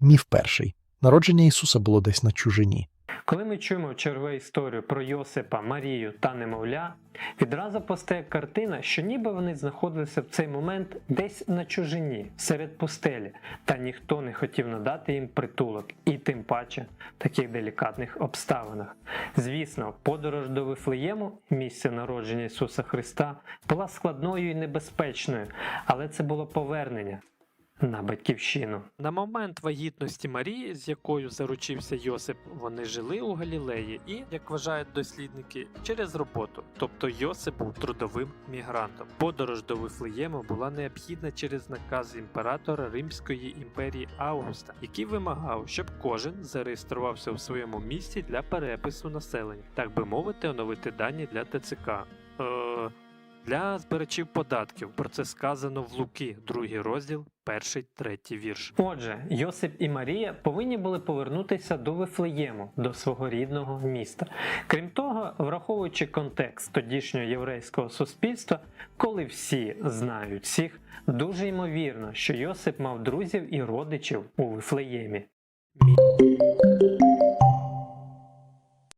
Міф перший. Народження Ісуса було десь на чужині. Коли ми чуємо чергову історію про Йосипа, Марію та немовля, відразу постає картина, що ніби вони знаходилися в цей момент десь на чужині, серед пустелі, та ніхто не хотів надати їм притулок, і тим паче в таких делікатних обставинах. Звісно, подорож до Вифлеєму, місця народження Ісуса Христа, була складною і небезпечною, але це було повернення на батьківщину. На момент вагітності Марії, з якою заручився Йосип, вони жили у Галілеї і, як вважають дослідники, через роботу. Тобто Йосип був трудовим мігрантом. Подорож до Вифлеєму була необхідна через наказ імператора Римської імперії Августа, який вимагав, щоб кожен зареєструвався у своєму місті для перепису населення, так би мовити, оновити дані для ТЦК. Е, для збирачів податків про це сказано в Луки, другий розділ, перший, третій вірш. Отже, Йосип і Марія повинні були повернутися до Вифлеєму, до свого рідного міста. Крім того, враховуючи контекст тодішнього єврейського суспільства, коли всі знають всіх, дуже ймовірно, що Йосип мав друзів і родичів у Вифлеємі. Мі-